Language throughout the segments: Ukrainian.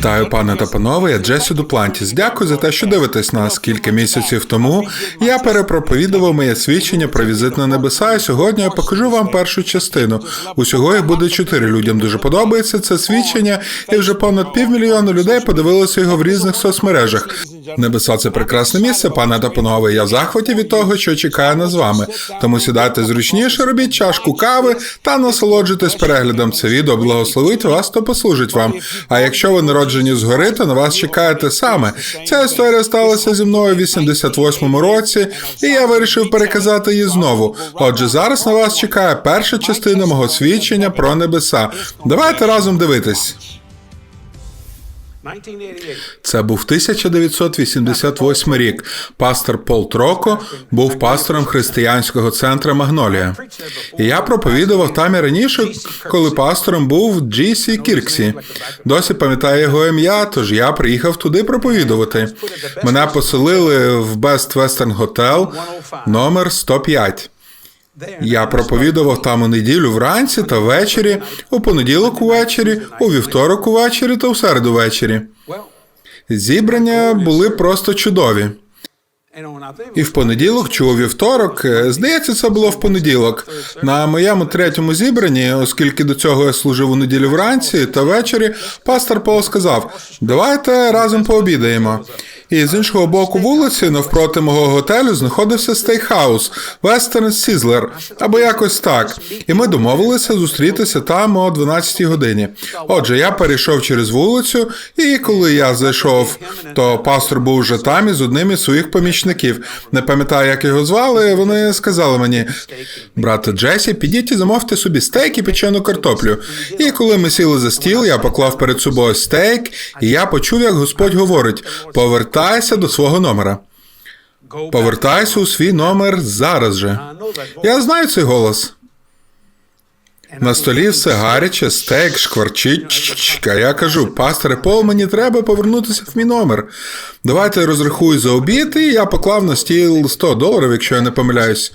Вітаю, пане та панове, я Джесі Дуплантіс. Дякую за те, що дивитесь нас. Кілька місяців тому я перепроповідував моє свідчення про візит на небеса, і сьогодні я покажу вам першу частину. Усього їх буде чотири. Людям дуже подобається це свідчення, і вже понад півмільйона людей подивилися його в різних соцмережах. Небеса це прекрасне місце, пане та панове. Я в захваті від того, що чекає нас з вами. Тому сідайте зручніше, робіть чашку кави та насолоджуйтесь переглядом. Це відео благословить вас та послужить вам. А якщо ви народжені згори, то на вас чекає те саме. Ця історія сталася зі мною в 88-му році, і я вирішив переказати її знову. Отже, зараз на вас чекає перша частина мого свідчення про небеса. Давайте разом дивитись. 1988. Це був 1988 рік. Пастор Пол Троко був пастором християнського центру Магнолія. І я проповідував там і раніше, коли пастором був Джі Сі Кірксі. Досі пам'ятаю його ім'я, тож я приїхав туди проповідувати. Мене поселили в Best Western Hotel номер 105. Я проповідував там у неділю вранці та ввечері, у понеділок увечері, у вівторок увечері та у середу ввечері. Зібрання були просто чудові. І в понеділок чи у вівторок, е, здається, це було в понеділок. На моєму третьому зібранні, оскільки до цього я служив у неділю вранці та ввечері, пастор Пол сказав: давайте разом пообідаємо. І з іншого боку вулиці, навпроти мого готелю, знаходився стейкхаус Western Sizzler, або якось так. І ми домовилися зустрітися там о 12-й годині. Отже, я перейшов через вулицю, і коли я зайшов, то пастор був вже там із одним із своїх помічників. Не пам'ятаю, як його звали. Вони сказали мені: брате Джесі, підіть і замовте собі стейк і печену картоплю. І коли ми сіли за стіл, я поклав перед собою стейк, і я почув, як Господь говорить: повертайся до свого номера. Повертайся у свій номер зараз же. Я знаю цей голос. На столі все гаряче, стейк, шкварчить. А я кажу, пасторе Пол, мені треба повернутися в мій номер. Давайте розрахуй за обід, і я поклав на стіл 100 доларів, якщо я не помиляюсь.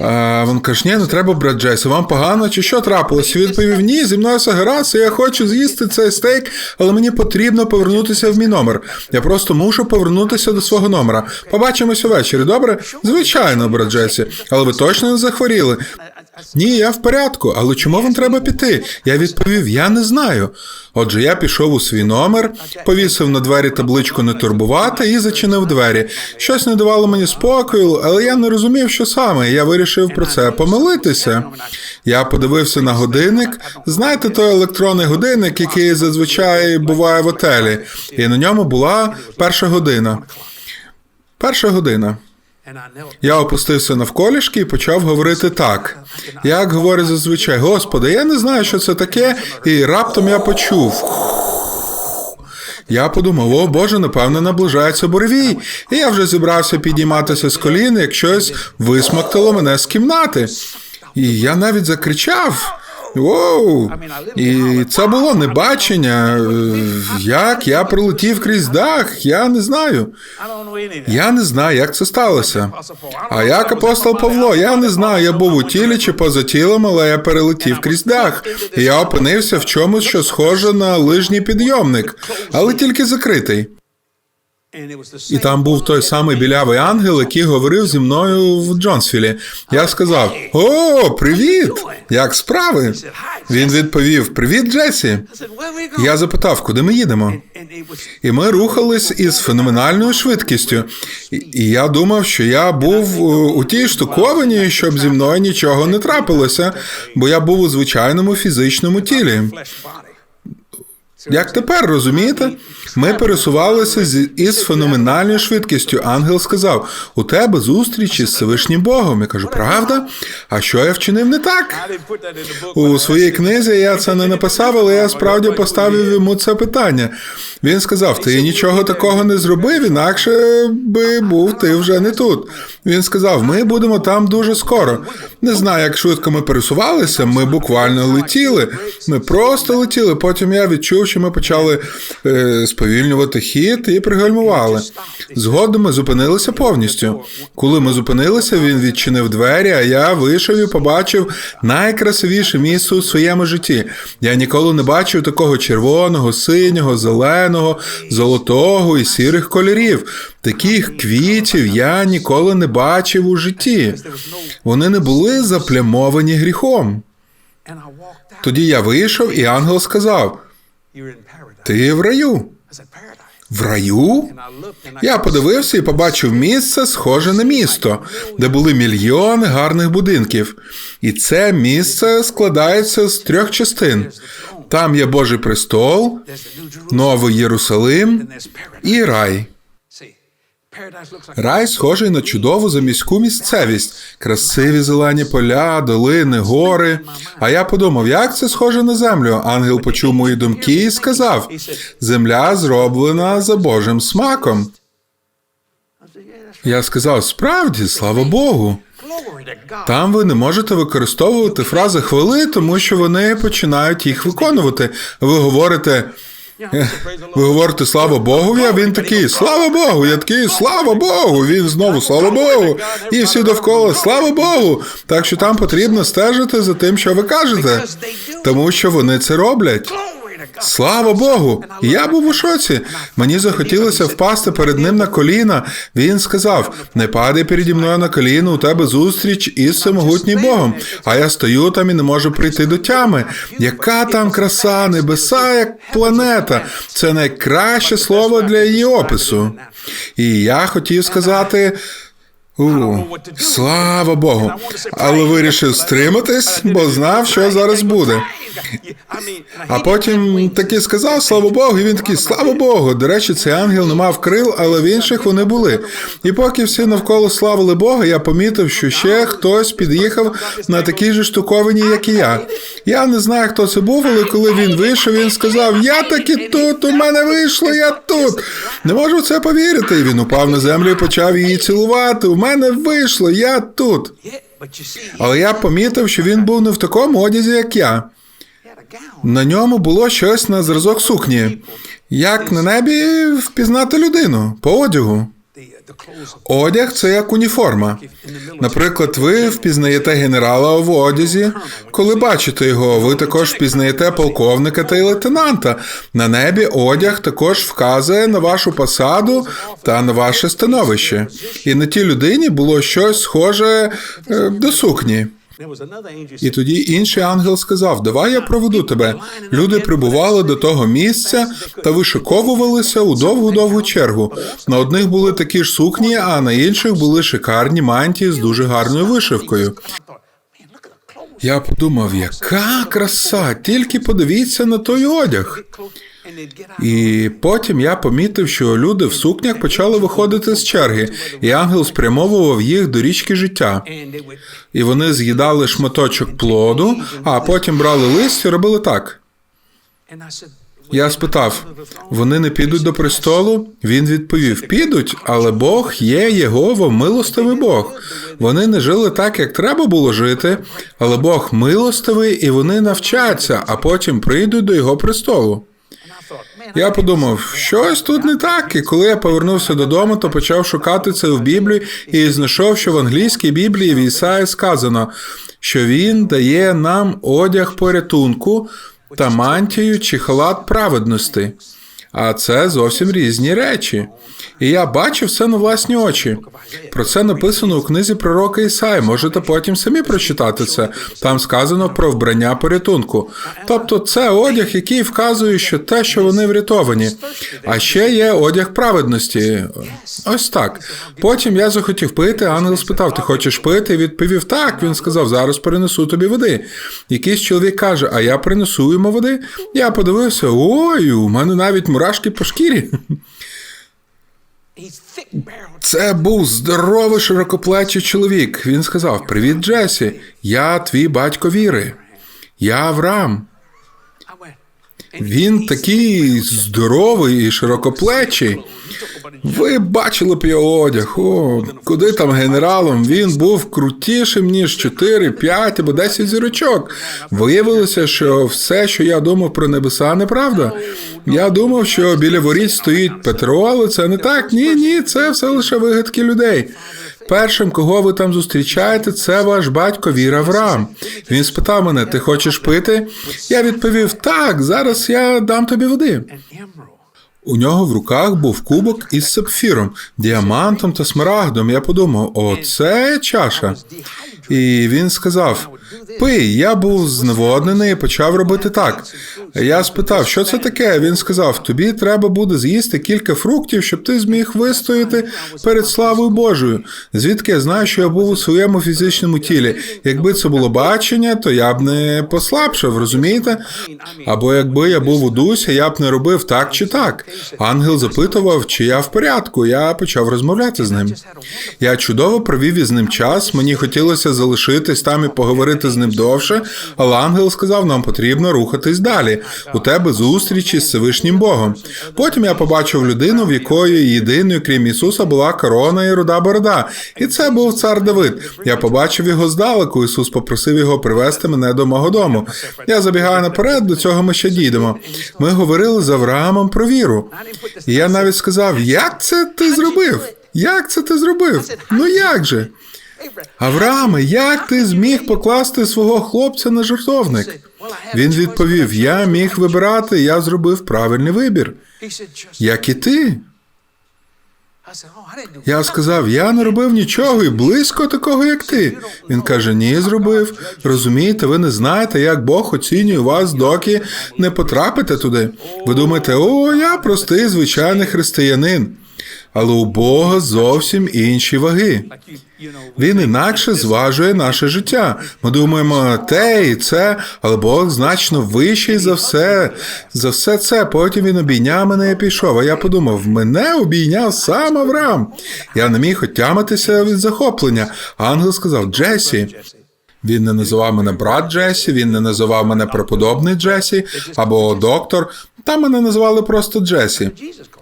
А він каже, ні, не треба, брат Джесі, вам погано чи що трапилось? Він відповів, ні, зі мною все гаразд, я хочу з'їсти цей стейк, але мені потрібно повернутися в мій номер. Я просто мушу повернутися до свого номера. Побачимось увечері, добре? Звичайно, брат Джесі, але ви точно не захворіли. Ні, я в порядку, але чому вам треба піти? Я відповів: я не знаю. Отже, я пішов у свій номер, повісив на двері табличку не турбувати і зачинив двері. Щось не давало мені спокою, але я не розумів, що саме. Я вирішив про це помилитися. Я подивився на годинник. Знаєте, той електронний годинник, який зазвичай буває в отелі, і на ньому була перша година. Перша година. Я опустився навколішки і почав говорити так. Як говорить зазвичай, Господи, я не знаю, що це таке, і раптом я почув. Я подумав, о Боже, напевно, наближається буревій. І я вже зібрався підійматися з колін, як щось висмоктало мене з кімнати. І я навіть закричав. Воу! І це було небачення. Е, Як я пролетів крізь дах, я не знаю. Я не знаю, як це сталося. А як апостол Павло, я не знаю, я був у тілі чи поза тілом, але я перелетів крізь дах. І я опинився в чомусь, що схоже на лижній підйомник, але тільки закритий. І там був той самий білявий ангел, який говорив зі мною в Джонсфілі. Я сказав: О, привіт! Як справи? Він відповів: Привіт, Джесі. Я запитав, куди ми їдемо. І ми рухались із феноменальною швидкістю. І, я думав, що я був у, у тій штуковині, щоб зі мною нічого не трапилося, бо я був у звичайному фізичному тілі. Як тепер розумієте? Ми пересувалися з, із феноменальною швидкістю. Ангел сказав: у тебе зустріч із Всевишнім Богом. Я кажу, правда? А що я вчинив не так? У своїй книзі я це не написав, але я справді поставив йому це питання. Він сказав: Ти нічого такого не зробив, інакше би був ти вже не тут. Він сказав: Ми будемо там дуже скоро. Не знаю, як швидко ми пересувалися. Ми буквально летіли. Ми просто летіли. Потім я відчув, що ми почали е, сповільнювати хід і пригальмували. Згодом ми зупинилися повністю. Коли ми зупинилися, він відчинив двері, а я вийшов і побачив найкрасивіше місце у своєму житті. Я ніколи не бачив такого червоного, синього, зеленого, золотого і сірих кольорів. Таких квітів я ніколи не бачив у житті. Вони не були заплямовані гріхом. Тоді я вийшов, і ангел сказав. Ти в раю. В раю? Я подивився і побачив місце, схоже на місто, де були мільйони гарних будинків. І це місце складається з трьох частин. Там є Божий престол, Новий Єрусалим і рай. Рай схожий на чудову заміську місцевість, красиві зелені поля, долини, гори. А я подумав, як це схоже на землю. Ангел почув мої думки і сказав: Земля зроблена за Божим смаком. Я сказав: справді, слава Богу. Там ви не можете використовувати фрази хвали, тому що вони починають їх виконувати. Ви говорите. Ви говорите слава Богу, а він такий слава Богу. Я такий слава Богу. Він знову слава Богу. І всі довкола слава Богу. Так що там потрібно стежити за тим, що ви кажете, тому що вони це роблять. Слава Богу! Я був у шоці. Мені захотілося впасти перед ним на коліна. Він сказав: Не падай переді мною на коліна, у тебе зустріч із всемогутнім Богом. А я стою там і не можу прийти до тями. Яка там краса, небеса, як планета. Це найкраще слово для її опису. І я хотів сказати. У, слава Богу. Але вирішив стриматись, бо знав, що зараз буде. А потім таки сказав слава Богу, і він такий слава Богу. До речі, цей ангел не мав крил, але в інших вони були. І поки всі навколо славили Бога, я помітив, що ще хтось під'їхав на такій же штуковині, як і я. Я не знаю, хто це був, але коли він вийшов, він сказав: Я таки тут, у мене вийшло, я тут. Не можу в це повірити. І він упав на землю і почав її цілувати. Мене вийшло, я тут. Але я помітив, що він був не в такому одязі, як я. На ньому було щось на зразок сукні. Як на небі впізнати людину по одягу. Одяг це як уніформа. Наприклад, ви впізнаєте генерала в одязі. Коли бачите його, ви також впізнаєте полковника та й лейтенанта. На небі одяг також вказує на вашу посаду та на ваше становище. І на тій людині було щось схоже е, до сукні. І тоді інший ангел сказав: Давай я проведу тебе. Люди прибували до того місця та вишиковувалися у довгу-довгу чергу. На одних були такі ж сукні, а на інших були шикарні мантії з дуже гарною вишивкою. Я подумав, яка краса! Тільки подивіться на той одяг. І потім я помітив, що люди в сукнях почали виходити з черги, і ангел спрямовував їх до річки життя. І вони з'їдали шматочок плоду, а потім брали лист і робили так. Я спитав: вони не підуть до престолу? Він відповів: підуть, але Бог є Єгова, милостивий Бог. Вони не жили так, як треба було жити, але Бог милостивий, і вони навчаться, а потім прийдуть до його престолу. Я подумав, щось тут не так. І коли я повернувся додому, то почав шукати це в Біблії і знайшов, що в англійській Біблії в Ісаї сказано, що він дає нам одяг порятунку та мантію чи халат праведності. А це зовсім різні речі. І я бачив це на власні очі. Про це написано у книзі пророка Ісаї. Можете потім самі прочитати це. Там сказано про вбрання порятунку. Тобто це одяг, який вказує, що те, що вони врятовані. А ще є одяг праведності. Ось так. Потім я захотів пити. Ангел спитав: Ти хочеш пити? Відповів так. Він сказав: Зараз принесу тобі води. Якийсь чоловік каже: А я принесу йому води. Я подивився: ой, у мене навіть мурашки по шкірі. Це був здоровий широкоплечий чоловік. Він сказав: Привіт, Джесі, я твій батько віри. Я Авраам. Він такий здоровий і широкоплечий. Ви бачили б його одяг. О, куди там генералом? Він був крутішим, ніж 4, 5 або 10 зірочок. Виявилося, що все, що я думав про небеса, неправда. Я думав, що біля воріт стоїть Петро, але це не так. Ні, ні, це все лише вигадки людей. Першим, кого ви там зустрічаєте, це ваш батько Вір Авраам. Він спитав мене: ти хочеш пити? Я відповів: так, зараз я дам тобі води. У нього в руках був кубок із сапфіром, діамантом та смарагдом. Я подумав, о, це чаша. І він сказав: Пий, я був зневоднений і почав робити так. Я спитав, що це таке? Він сказав: тобі треба буде з'їсти кілька фруктів, щоб ти зміг вистояти перед славою Божою. Звідки я знаю, що я був у своєму фізичному тілі? Якби це було бачення, то я б не послабшав, розумієте? Або якби я був у дусі, я б не робив так чи так. Ангел запитував, чи я в порядку. Я почав розмовляти з ним. Я чудово провів із ним час. Мені хотілося залишитись там і поговорити з ним довше, але ангел сказав, нам потрібно рухатись далі. У тебе зустріч із Всевишнім Богом. Потім я побачив людину, в якої єдиною, крім Ісуса, була корона і руда борода. І це був цар Давид. Я побачив його здалеку. Ісус попросив його привести мене до мого дому. Я забігаю наперед, до цього ми ще дійдемо. Ми говорили з Авраамом про віру. Я навіть сказав, як це ти зробив? Як це ти зробив? Ну як же? Аврааме, як ти зміг покласти свого хлопця на жертовник? Він відповів: Я міг вибирати, я зробив правильний вибір. Як і ти. Я сказав, я не робив нічого і близько такого, як ти. Він каже: Ні, зробив. Розумієте, ви не знаєте, як Бог оцінює вас, доки не потрапите туди. Ви думаєте, о, я простий звичайний християнин. Але у Бога зовсім інші ваги. Він інакше зважує наше життя. Ми думаємо, те і це, але Бог значно вищий за все. За все це. Потім він обійняв мене і пішов. А я подумав, мене обійняв сам Авраам. Я не міг отямитися від захоплення. Ангел сказав: Джесі. Він не називав мене брат Джесі, він не називав мене преподобний Джесі або доктор. Там мене називали просто Джесі.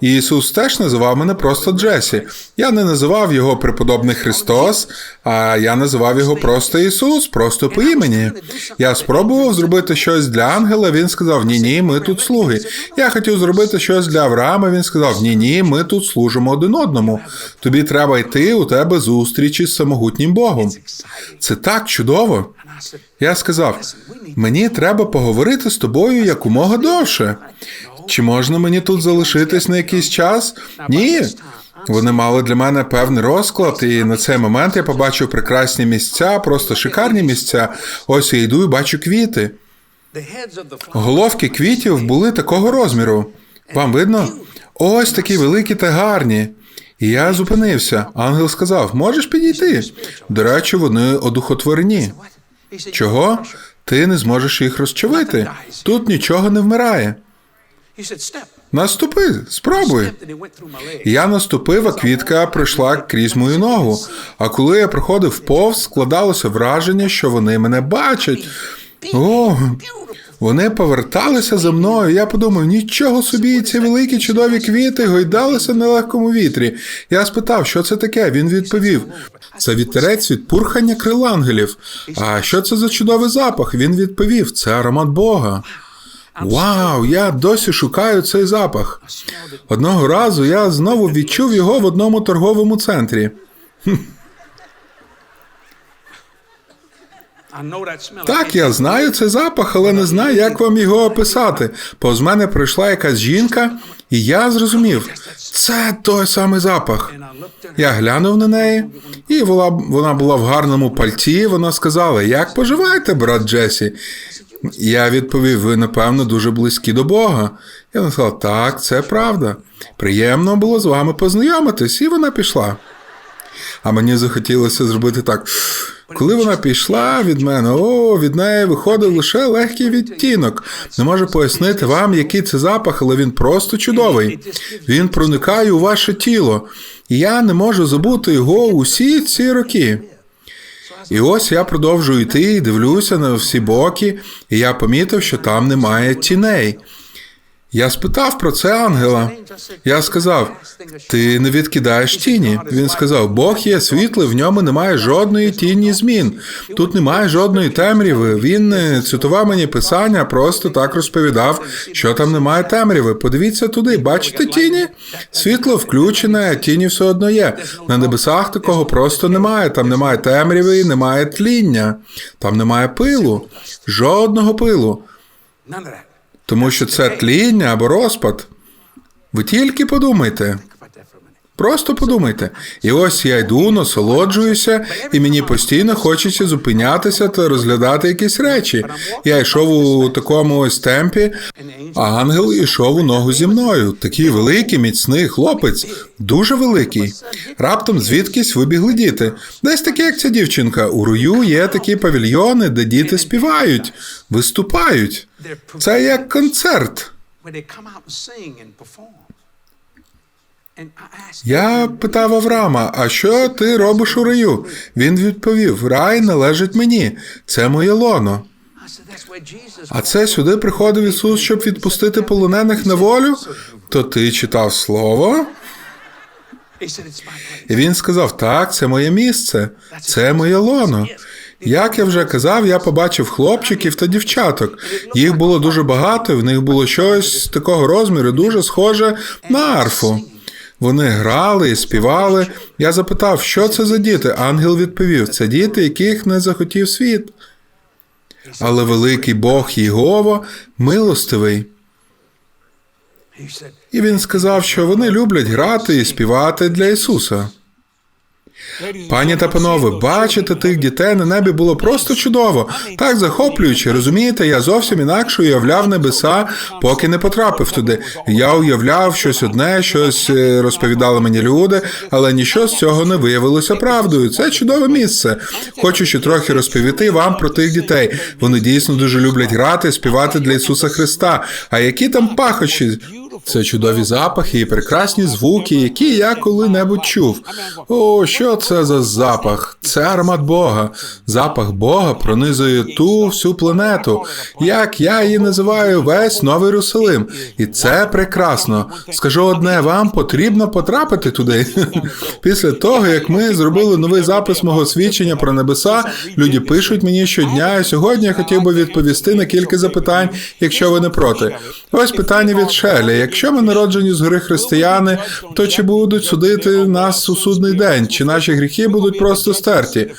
І Ісус теж називав мене просто Джесі. Я не називав його преподобний Христос, а я називав його просто Ісус, просто по імені. Я спробував зробити щось для ангела. Він сказав: Ні, ні, ми тут слуги. Я хотів зробити щось для Авраама. Він сказав: Ні, ні, ми тут служимо один одному. Тобі треба йти, у тебе зустрічі з самогутнім Богом. Це так чудово. And Я сказав: мені треба поговорити з тобою якомога довше. Чи можна мені тут залишитись на якийсь час? Ні. Вони мали для мене певний розклад, і на цей момент я побачив прекрасні місця, просто шикарні місця. Ось я йду і бачу квіти. Головки квітів були такого розміру. Вам видно? Ось такі великі та гарні. Я зупинився. Ангел сказав: можеш підійти. До речі, вони одухотворені. Чого? Ти не зможеш їх розчавити. Тут нічого не вмирає. Наступи, спробуй. Я наступив, а квітка пройшла крізь мою ногу. А коли я проходив повз, складалося враження, що вони мене бачать. О, вони поверталися за мною. Я подумав, нічого собі, ці великі чудові квіти гойдалися на легкому вітрі. Я спитав, що це таке. Він відповів: це вітерець від пурхання крил ангелів. А що це за чудовий запах? Він відповів: це аромат Бога. Вау, я досі шукаю цей запах. Одного разу я знову відчув його в одному торговому центрі. Так, я знаю цей запах, але не знаю, як вам його описати. Повз мене прийшла якась жінка, і я зрозумів, це той самий запах. Я глянув на неї, і вона, вона була в гарному пальті. Вона сказала: Як поживаєте, брат Джесі? Я відповів: ви, напевно, дуже близькі до Бога. І вона сказала, так, це правда. Приємно було з вами познайомитись, і вона пішла. А мені захотілося зробити так. Коли вона пішла від мене, о, від неї виходив лише легкий відтінок. Не можу пояснити вам, який це запах, але він просто чудовий. Він проникає у ваше тіло, і я не можу забути його усі ці роки. І ось я продовжую йти і дивлюся на всі боки, і я помітив, що там немає тіней. Я спитав про це ангела. Я сказав: ти не відкидаєш тіні. Він сказав: Бог є світлий, в ньому немає жодної тіні змін. Тут немає жодної темряви. Він не цитував мені писання, просто так розповідав, що там немає темряви. Подивіться туди, бачите тіні? Світло включене, а тіні все одно є. На небесах такого просто немає. Там немає темряви, немає тління, там немає пилу, жодного пилу. Тому що це тління або розпад. Ви тільки подумайте. Просто подумайте. І ось я йду, насолоджуюся, і мені постійно хочеться зупинятися та розглядати якісь речі. Я йшов у такому ось темпі, а ангел йшов у ногу зі мною. Такий великий, міцний хлопець, дуже великий. Раптом звідкись вибігли діти. Десь такі, як ця дівчинка. У рую є такі павільйони, де діти співають, виступають. Це як концерт. Я питав Авраама, а що ти робиш у раю? Він відповів: Рай належить мені, це моє лоно. А це сюди приходив Ісус, щоб відпустити полонених на волю? То ти читав слово? І він сказав: Так, це моє місце, це моє лоно. Як я вже казав, я побачив хлопчиків та дівчаток. Їх було дуже багато, в них було щось такого розміру, дуже схоже на арфу. Вони грали і співали. Я запитав, що це за діти. Ангел відповів: це діти, яких не захотів світ. Але великий Бог Єгова милостивий. І він сказав, що вони люблять грати і співати для Ісуса. Пані та панове, бачити тих дітей на небі було просто чудово, так захоплююче. Розумієте, я зовсім інакше уявляв небеса, поки не потрапив туди. Я уявляв щось одне, щось е, розповідали мені люди, але нічого з цього не виявилося правдою. Це чудове місце. Хочу ще трохи розповісти вам про тих дітей. Вони дійсно дуже люблять грати, співати для Ісуса Христа. А які там пахощі? Це чудові запахи і прекрасні звуки, які я коли-небудь чув. О, що це за запах? Це аромат Бога. Запах Бога пронизує ту всю планету. Як я її називаю весь Новий Русалим. І це прекрасно. Скажу одне, вам потрібно потрапити туди. Після того, як ми зробили новий запис мого свідчення про небеса, люди пишуть мені щодня, і сьогодні я хотів би відповісти на кілька запитань, якщо ви не проти. Ось питання від Шелі. Якщо ми народжені згори християни, то чи будуть судити нас у судний день, чи наші гріхи будуть просто стерті?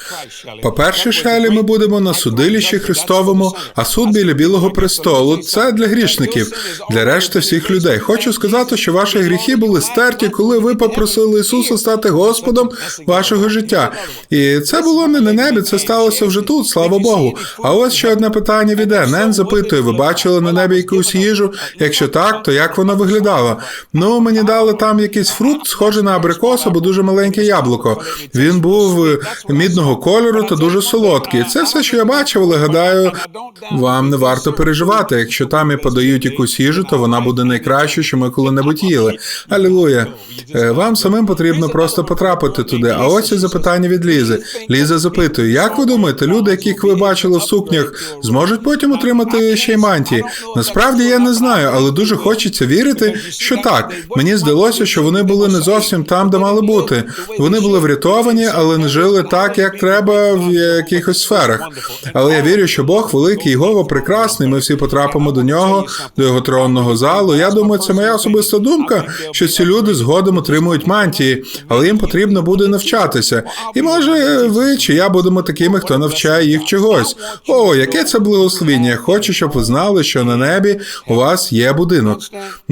По-перше, Шелі, ми будемо на судилищі Христовому, а суд біля білого престолу це для грішників, для решти всіх людей. Хочу сказати, що ваші гріхи були стерті, коли ви попросили Ісуса стати Господом вашого життя. І це було не на небі, це сталося вже тут, слава Богу. А ось ще одне питання від Ен. Ен запитує: ви бачили на небі якусь їжу? Якщо так, то як виглядала? Ну, мені дали там якийсь фрукт, схожий на абрикос або дуже маленьке яблуко. Він був е, мідного кольору та дуже солодкий. Це все, що я бачив, але гадаю, вам не варто переживати. Якщо там і подають якусь їжу, то вона буде найкращою, що ми коли-небудь їли. Алілуя. Е, Вам самим потрібно просто потрапити туди. А ось і запитання від Лізи. Ліза запитує: як ви думаєте, люди, яких ви бачили в сукнях, зможуть потім отримати ще й мантії? Насправді я не знаю, але дуже хочеться вірити, що так. Мені здалося, що вони були не зовсім там, де мали бути. Вони були врятовані, але не жили так, як треба в якихось сферах. Але я вірю, що Бог великий, Його прекрасний. Ми всі потрапимо до нього, до його тронного залу. Я думаю, це моя особиста думка, що ці люди згодом отримують мантії, але їм потрібно буде навчатися. І може ви чи я будемо такими, хто навчає їх чогось. О, яке це благословіння! Хочу, щоб ви знали, що на небі у вас є будинок.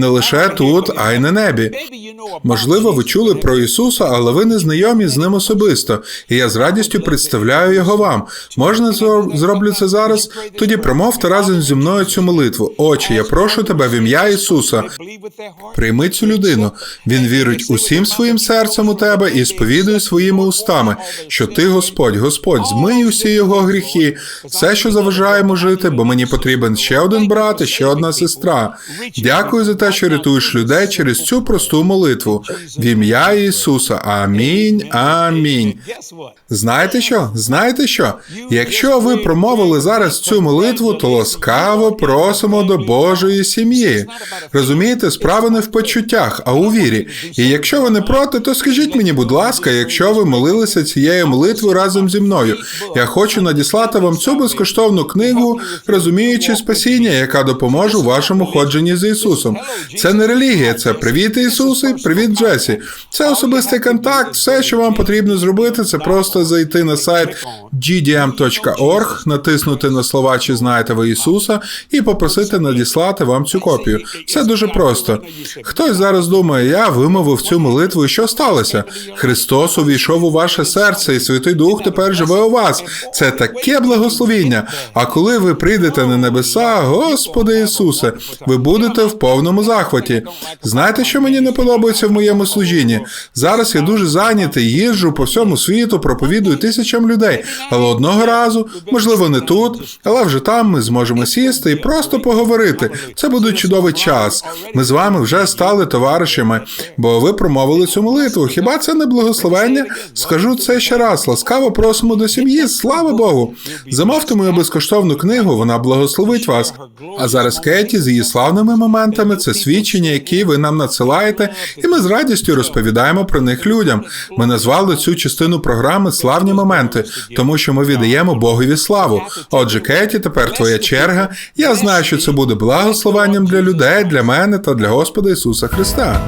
Не лише тут, а й на небі. Можливо, ви чули про Ісуса, але ви не знайомі з ним особисто, і я з радістю представляю його вам. Можна зроблю це зараз? Тоді промовте разом зі мною цю молитву. Отче, я прошу тебе в ім'я Ісуса. Прийми цю людину. Він вірить усім своїм серцем у тебе і сповідує своїми устами, що ти, Господь, Господь, змий усі його гріхи, все, що заважає йому жити, бо мені потрібен ще один брат і ще одна сестра. Дякую за те, що рятуєш людей через цю просту молитву. В ім'я Ісуса. Амінь. Амінь. Знаєте що? Знаєте що? Якщо ви промовили зараз цю молитву, то ласкаво просимо до Божої сім'ї. Розумієте, справа не в почуттях, а у вірі. І якщо ви не проти, то скажіть мені, будь ласка, якщо ви молилися цією молитвою разом зі мною, я хочу надіслати вам цю безкоштовну книгу, розуміючи спасіння, яка допоможе у вашому ходженні з Ісусом. Це не релігія, це привіт Ісусе, привіт Джесі. Це особистий контакт. Все, що вам потрібно зробити, це просто зайти на сайт gdm.org, натиснути на слова Чи знаєте ви Ісуса і попросити надіслати вам цю копію. Все дуже просто. Хтось зараз думає, я вимовив цю молитву, і що сталося? Христос увійшов у ваше серце, і Святий Дух тепер живе у вас. Це таке благословіння. А коли ви прийдете на небеса, Господи Ісусе, ви будете в повному захваті. Знаєте, що мені не подобається в моєму служінні? Зараз я дуже зайнятий, їжджу по всьому світу, проповідую тисячам людей. Але одного разу, можливо, не тут, але вже там ми зможемо сісти і просто поговорити. Це буде чудовий час. Ми з вами вже стали товаришами, бо ви промовили цю молитву. Хіба це не благословення? Скажу це ще раз. Ласкаво просимо до сім'ї. Слава Богу! Замовте мою безкоштовну книгу, вона благословить вас. А зараз Кеті з її славними моментами це свідчення, які ви нам надсилаєте, і ми з радістю розповідаємо про них людям. Ми назвали цю частину програми Славні моменти, тому що ми віддаємо Богові славу. Отже, Кеті, тепер твоя черга. Я знаю, що це буде благословенням для людей, для мене та для Господа Ісуса Христа.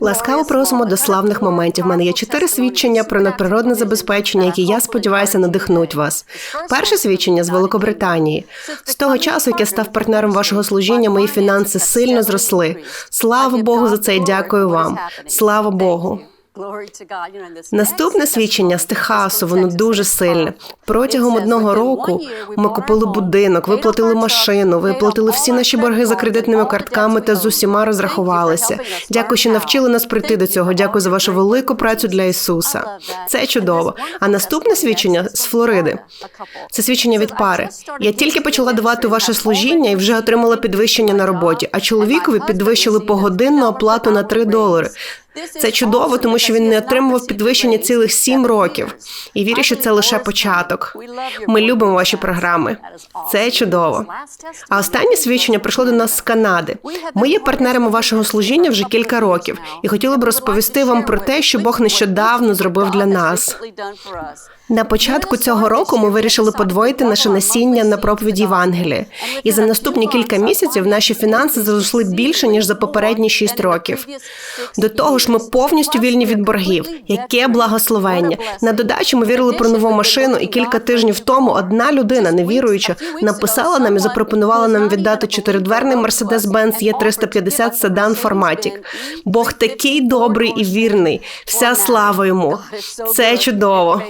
Ласкаво просимо до славних моментів. У мене є чотири свідчення про надприродне забезпечення, які я сподіваюся надихнуть вас. Перше свідчення з Великобританії. З того часу, як я став партнером вашого служіння, мої фінанси сильно зросли. Слава Богу за це і дякую вам. Слава Богу. Наступне свідчення з Техасу, воно дуже сильне. Протягом одного року ми купили будинок, виплатили машину, виплатили всі наші борги за кредитними картками та з усіма розрахувалися. Дякую, що навчили нас прийти до цього. Дякую за вашу велику працю для Ісуса. Це чудово. А наступне свідчення з Флориди. Це свідчення від пари. Я тільки почала давати ваше служіння і вже отримала підвищення на роботі. А чоловікові підвищили погодинну оплату на 3 долари. Це чудово, тому що він не отримував підвищення цілих сім років. І вірю, що це лише початок. Ми любимо ваші програми. Це чудово. А останнє свідчення прийшло до нас з Канади. Ми є партнерами вашого служіння вже кілька років, і хотіли б розповісти вам про те, що Бог нещодавно зробив для нас. На початку цього року ми вирішили подвоїти наше насіння на проповіді Євангелія. І за наступні кілька місяців наші фінанси зросли більше ніж за попередні шість років. До того ж, ми повністю вільні від боргів. Яке благословення! На додачу ми вірили про нову машину, і кілька тижнів тому одна людина, невіруюча, написала нам і запропонувала нам віддати чотиридверний Mercedes-Benz E350 седан Форматік. Бог такий добрий і вірний. Вся слава йому. Це чудово.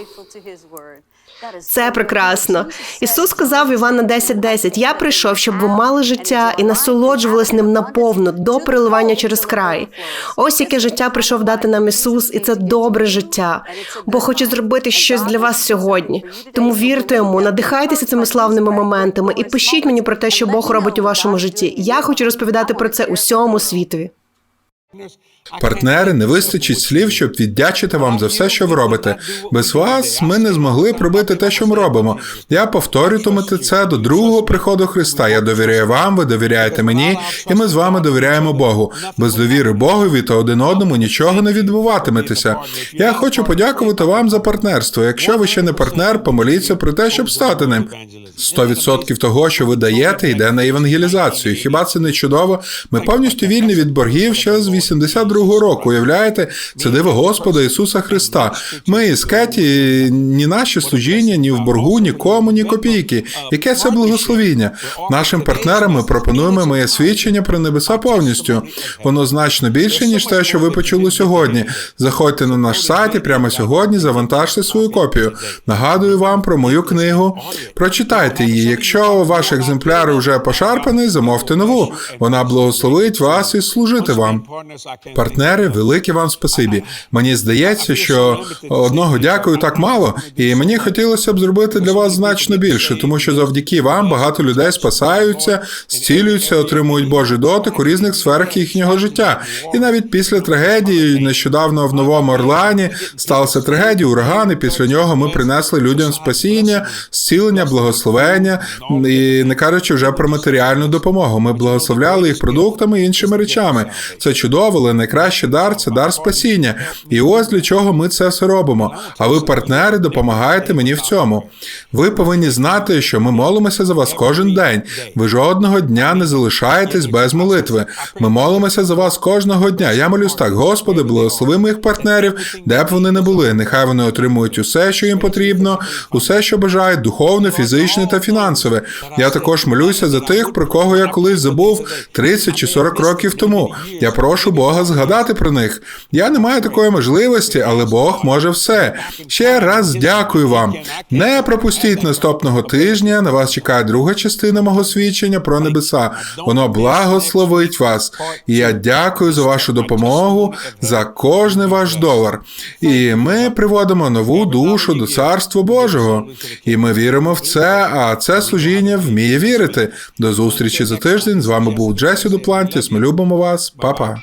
Це прекрасно. Ісус сказав Івана 10.10, Я прийшов, щоб ви мали життя і насолоджувались ним наповну до приливання через край. Ось яке життя прийшов дати нам Ісус, і це добре життя. Бо хоче зробити щось для вас сьогодні. Тому вірте йому, надихайтеся цими славними моментами і пишіть мені про те, що Бог робить у вашому житті. Я хочу розповідати про це усьому світові. Партнери, не вистачить слів, щоб віддячити вам за все, що ви робите. Без вас ми не змогли пробити те, що ми робимо. Я повторюватимете це до другого приходу Христа. Я довіряю вам, ви довіряєте мені, і ми з вами довіряємо Богу. Без довіри Богові та один одному нічого не відбуватиметеся. Я хочу подякувати вам за партнерство. Якщо ви ще не партнер, помоліться про те, щоб стати ним. 100% того, що ви даєте, йде на евангелізацію. Хіба це не чудово? Ми повністю вільні від боргів ще з 82-го року. Уявляєте, це диво Господа Ісуса Христа. Ми з Кеті ні наші служіння, ні в боргу, нікому, ні копійки. Яке це благословіння? Нашим партнерам ми пропонуємо моє свідчення про небеса повністю. Воно значно більше, ніж те, що ви почули сьогодні. Заходьте на наш сайт і прямо сьогодні завантажте свою копію. Нагадую вам про мою книгу. Прочитайте її. Якщо ваш екземпляр уже пошарпаний, замовте нову. Вона благословить вас і служити вам. Партнери, велике вам спасибі. Мені здається, що одного дякую так мало, і мені хотілося б зробити для вас значно більше, тому що завдяки вам багато людей спасаються, зцілюються, отримують Божий дотик у різних сферах їхнього життя. І навіть після трагедії, нещодавно в Новому Орлеані сталася трагедія, ураган, і після нього ми принесли людям спасіння, зцілення, благословення, і не кажучи вже про матеріальну допомогу. Ми благословляли їх продуктами і іншими речами. Це чудово, але найкращий дар це дар спасіння. І ось для чого ми це все робимо. А ви, партнери, допомагаєте мені в цьому. Ви повинні знати, що ми молимося за вас кожен день. Ви жодного дня не залишаєтесь без молитви. Ми молимося за вас кожного дня. Я молюсь так, Господи, благослови моїх партнерів, де б вони не були. Нехай вони отримують усе, що їм потрібно, усе, що бажають, духовне, фізичне та фінансове. Я також молюся за тих, про кого я колись забув 30 чи 40 років тому. Я прошу Бога згадати про них. Я не маю такої можливості, але Бог може все. Ще раз дякую вам. Не пропустіть наступного тижня. На вас чекає друга частина мого свідчення про небеса. Воно благословить вас. І я дякую за вашу допомогу, за кожний ваш долар. І ми приводимо нову душу до царства Божого. І ми віримо в це, а це служіння вміє вірити. До зустрічі за тиждень. З вами був Джесі Дуплантіс. Ми любимо вас, Па-па.